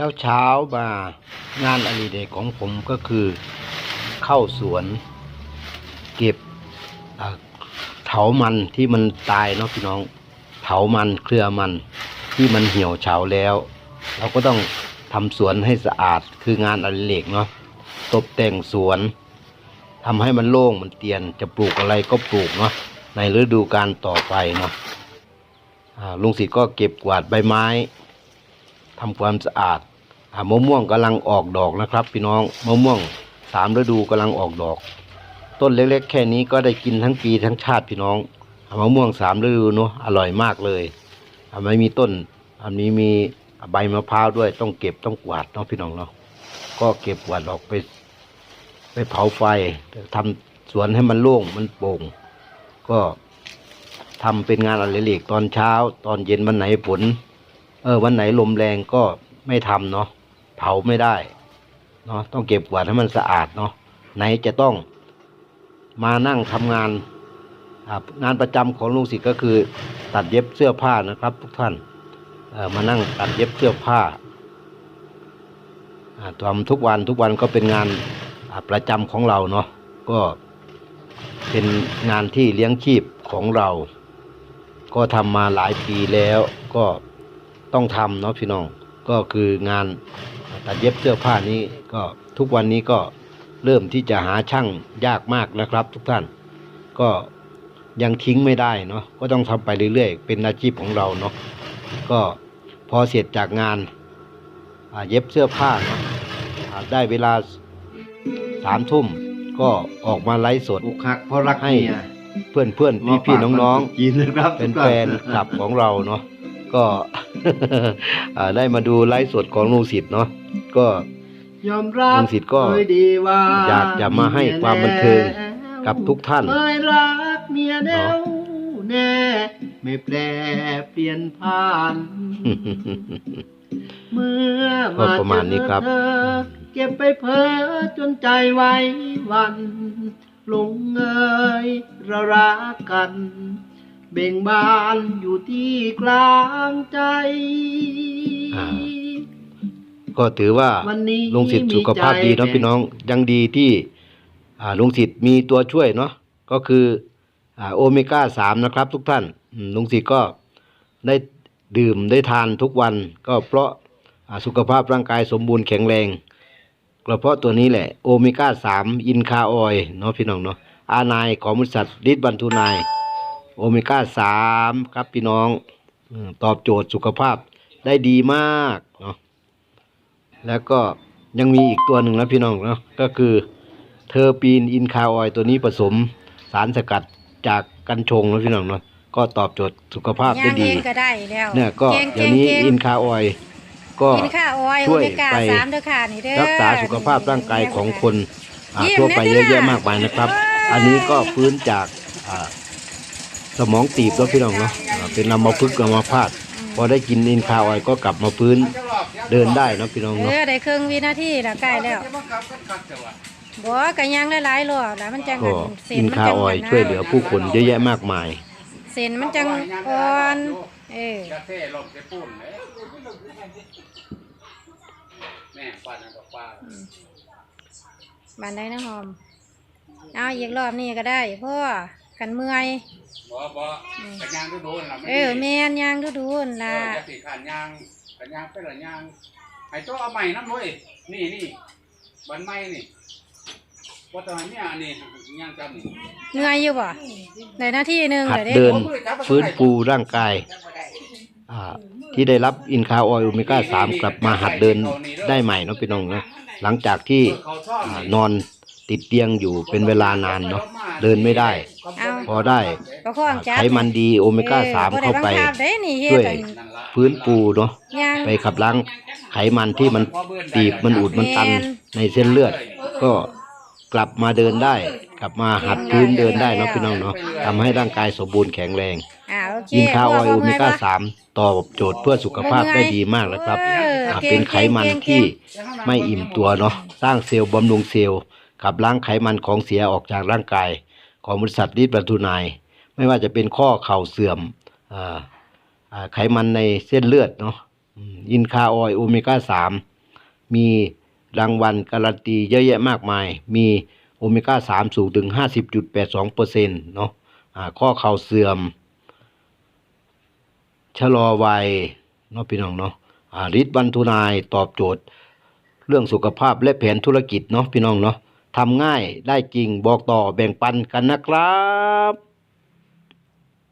ช้าเช้ามางานอดิเรกของผมก็คือเข้าสวน เก็บเถามันที่มันตายเนาะพี่น้องเถามันเครือมันที่มันเหี่ยวเฉาแล้ว เราก็ต้องทำสวนให้สะอาดคืองานอดิเรกเนาะตกแต่งสวนทำให้มันโล่งมันเตียนจะปลูกอะไรก็ปลูกเนาะในฤดูกาลต่อไปเนาะลุงศิษย์ก็เก็บกวาดใบไม้ทำความสะอาด มะม่วงกำลังออกดอกนะครับ พี่น้องมะม่วงสามฤดูกำลังออกดอก ต้นเล็กๆ แค่นี้ก็ได้กินทั้งปีทั้งชาติพี่น้องมะม่วงสามฤดูเนาะอร่อยมากเลยอไม่มีต้น อันนี้มีใบมะพร้าวด้วยต้องเก็บต้องกวาดเนาะพี่น้องเนาะก็เก็บกวาดออกไป ไปเผาไฟทำสวนให้มันโล่งมันโปร่ง ก็ทำเป็นงานอดิเรกตอนเช้า ตอนเย็นวันไหนฝนเออวันไหนลมแรงก็ไม่ทำเนาะ เผาไม่ได้เนาะต้องเก็บกวาดให้มันสะอาดเนาะไหนจะต้องมานั่งทำงานงานประจำของลุงศิษย์ก็คือ ตัดเย็บเสื้อผ้านะครับ ทุกท่านเอ่อมานั่งตัดเย็บเสื้อผ้าทำทุกวันทุกวันก็เป็นงานประจำของเราเนาะก็เป็นงานที่เลี้ยงชีพของเรา ก็ทำมาหลายปีแล้วก็ต้องทำเนาะพี่น้องก็คืองาน ตัดเย็บเสื้อผ้านี้ก็ทุกวันนี้ก็เริ่มที่จะหาช่างยากมากนะครับ ทุกท่าน ก็ยังทิ้งไม่ได้เนาะก็ต้องทำไปเรื่อยๆ เป็นอาชีพของเราเนาะก็พอเสร็จจากงานอ่าเย็บเสื้อผ้าเนาะอ่าได้เวลาสามทุ่มก็ออกมาไลฟ์สดอกหักเพราะรักให้เมียเพื่อนเพื่อนพี่พี่ๆน้องๆกินนะครับเป็นแฟนคลับของเราเนาะก็อ่าได้มาดูไลฟ์สดของลุงศิษย์เนาะ ก็ยอมรับลุงศิษย์ก็เคยดีว่าอยากจะมาให้ความบันเทิงกับทุกท่านเคยรักเมียแน่วแน่ไม่แปรเปลี่ยนผ่านเมื่อก็ประมาณนี้ครับเจอเธอเก็บไปเพ้อจนใจไว้วันหลงเอยระรักกัน เบ่งบานอยู่ที่กลางใจอ่า ก็ถือว่าวันนี้ลุงศิษย์สุขภาพดีเนาะมีใจพี่น้องยังดีที่อ่าลุงศิษย์มีตัวช่วยเนาะก็คืออ่าโอเมก้าสามนะครับ ทุกท่านอืมลุงศิษย์ก็ได้ดื่มได้ทานทุกวัน ก็เพราะอ่าสุขภาพร่างกายสมบูรณ์แข็งแรงก็เพราะตัวนี้แหละโอเมก้าสามอินคาออยล์เนาะพี่น้องเนาะอานายของบริษัทลิทบันทูนายโอเมก้าสามครับพี่น้องอืมตอบโจทย์สุขภาพได้ดีมากเนาะ แล้วก็ยังมีอีกตัวหนึ่งนะพี่น้องเนาะก็คือเทอร์ปีนอินคาออยล์ตัวนี้ผสมสารสกัดจากกัญชงนะพี่น้องเนาะก็ตอบโจทย์สุขภาพได้ย่างดีเองก็ได้แล้วเนี่ยก็ก่งเดี๋ยวนี้ก่งอินคาออยล์ก็กินข้าวออยช่โอวยเมก้าไปสามเด้อค่ะนี่เด้อรักษาสุขภาพร่างกายของคนอ่ายิ้มทั่วไปนะเยอะเนี่ยแยะมากมายนะครับ อันนี้ก็ฟื้นจากอ่าสมองตีบแล้วพี่น้องเนาะอ่าเป็นอัมพฤกษ์อัมพาตพอได้กินอินคาออยล์ก็กลับมาฟื้น เดินได้เนาะพี่น้องเอเนาะอได้ครึ่งวินาทีแล้วใกล้แล้วบ่ก็ยังหลายๆรอบแล้วมันจังก็เส้อินมัคาจังออยล์นะช่วยเหลือผู้คนเยอะแยะมากมาย เส้นมันจังอ่อนเออจะเท่ลมจะปุ่นเลยแม่ปันอันดอกปลาบานได้นะหอม เอาอีกรอบนี้ก็ได้พ่อกันเมื่อยบ่บ่กันยางดูดูล่ะเออแม่นยางดูๆนั่นเอล่ะอจะสิขันยาง กันยางเป็นละยางไอ้ตัวเอาใหม่น้ำเลยนี่นี่บันใหม่นี่ว่าตอนนี้อันนี้ยางจำนี่เมื่อยอยู่บ่ได้นาทีหนึงหัดเด้เดินฟื้นฟูร่างกายอ่าที่ได้รับอินคาออยล์โอเมก้าสามกลับมาหัดเดินได้ใหม่เนาะพี่น้องเนาะหลังจากที่เขาชอบอ่านอนติดเตียงอยู่เป็นเวลานานเนาะเดินไม่ได้ พอได้ประคองจับไขมันดีโอเมก้าสามออบ่ด้เข้าไปบังคับเด้นี่เฮ็ช่ดวยอันนั่นละฟื้นฟูเนาะย่างไปขับล้างไขมันที่มันตีบมันอุดมันตันในเส้นเลือด ก็กลับมาเดินได้ กลับมาหัดพื้นเดินได้เนาะพี่น้องเนาะทำให้ร่างกายสมบูรณ์แข็งแรงอ่าโอเคกินข้าวออยล์โอเมก้าพ่สามตอบโจทย์เพื่อสุขภาพได้ดีมากนะครับเอออ่าก่งเป็นไขมันเก่งที่เก่งไม่อิ่มตัวเนาะสร้างเซลล์บำรุงเซลล์ขับล้างไขมันของเสียออกจากร่างกาย ของบริษัทลิทบรรทุนาย ไม่ว่าจะเป็นข้อเข่าเสื่อมออไขมันในเส้นเลือดเนาะอินคาออยโอเมก้าสามมีรางวัลการันตีเยอะแยะมากมาย มีโอเมก้าสามสูงถึงห้าสิบจุดแปดสองเปอร์เซ็นต์เนาะข้อเข่าเสื่อม ชะลอวัยเนาะพี่น้องเนาะฤทธิ์บรรทุนายตอบโจทย์ เรื่องสุขภาพและแผนธุรกิจเนาะพี่น้องเนาะ ทำง่ายได้จริงบอกต่อแบ่งปันกันนะครับ